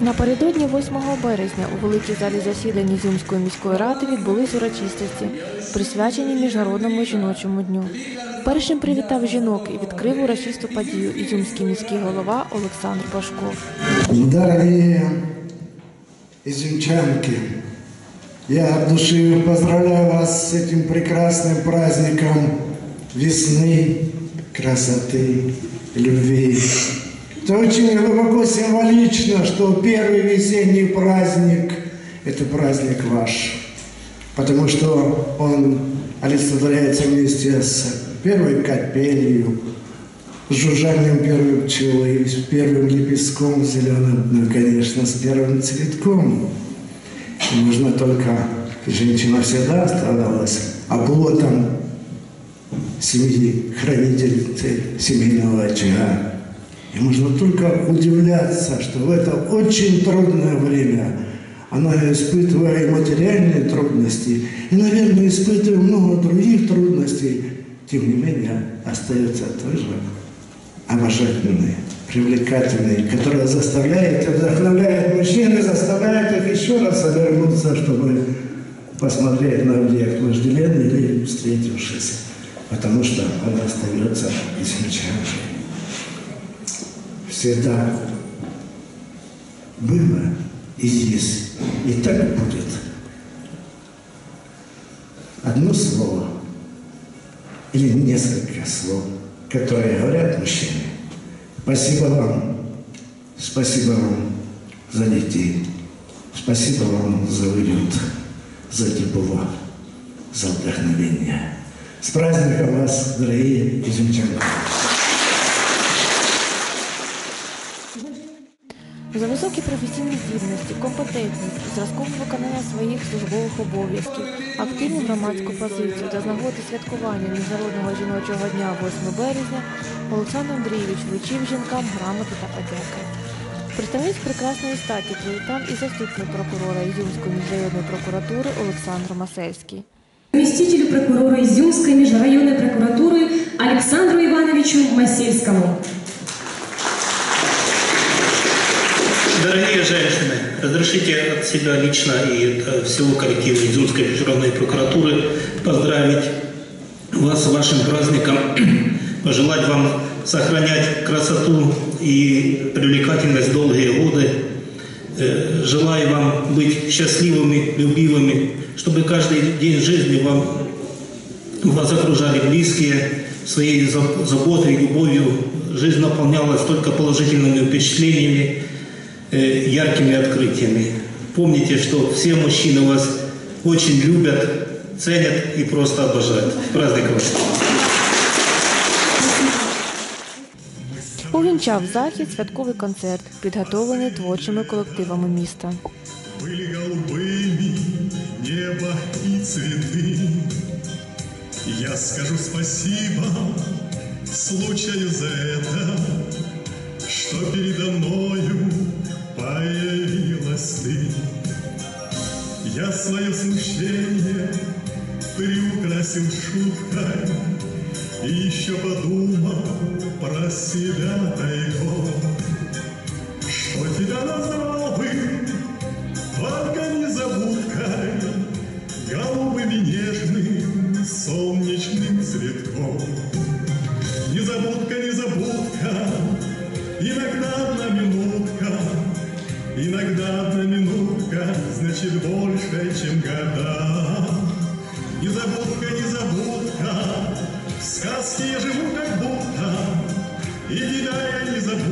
Напередодні 8 березня у великій залі засідань Ізюмської міської ради відбулись урочистості, присвячені Міжнародному жіночому дню. Першим привітав жінок і відкрив урочисту подію ізюмський міський голова Олександр Башков. Дорогие изюмчанки, я от души поздравляю вас с этим прекрасным праздником весны, красоты, любви. Это очень глубоко символично, что первый весенний праздник – это праздник ваш, потому что он олицетворяется вместе с первой капелью, с жужжанием первой пчелы, с первым лепестком зеленым, ну, конечно, с первым цветком. И нужно только, женщина всегда оставалась оплотом семьи, хранительницей семейного очага. И можно только удивляться, что в это очень трудное время она, испытывая и материальные трудности, и, наверное, испытывая много других трудностей, тем не менее, остается той же обожательной, привлекательной, которая заставляет, вдохновляет мужчин и заставляет их еще раз обернуться, чтобы посмотреть на объект вожделенный или встретившись, потому что она остается измечавшей. Всегда было и есть, и так будет. Одно слово или несколько слов – которые говорят мужчины. Спасибо вам. Спасибо вам за детей. Спасибо вам за уют, за тепло, за вдохновение. С праздником вас, дорогие изюмчанки! За високі професійні здібності, компетентність, зразкове виконання своїх службових обов'язків, активну громадську позицію та з святкування Міжнародного жіночого дня 8 березня Олександр Андрійович вручив жінкам грамоти та подяки. Представник прекрасної статі привітав і заступник прокурора Ізюмської міжрайонної прокуратури Олександр Масельський. заместителю прокурора Изюмской межрайонной прокуратуры Александру Ивановичу Масельскому. Дорогие женщины, разрешите от себя лично и от всего коллектива Изюмской международной прокуратуры поздравить вас с вашим праздником, пожелать вам сохранять красоту и привлекательность долгие годы. Э, Желаю вам быть счастливыми, любимыми, чтобы каждый день жизни вам вас окружали близкие, своей за- заботой, любовью. Жизнь наполнялась только положительными впечатлениями, э, яркими открытиями. Помните, что все мужчины вас очень любят, ценят и просто обожают. С праздником! вас! Увінчав захід святковий концерт, підготовлений творчими колективами міста. Были голубыми небо и цветы. Я скажу спасибо случаю за это, что передо мною появилась ты. Я свое смущение приукрасил шуткой и еще подумал про себя тайком, что тебя назвал больше, чем года. Незабудка, незабудка, в сказке я живу как будто, и тебя я не забуду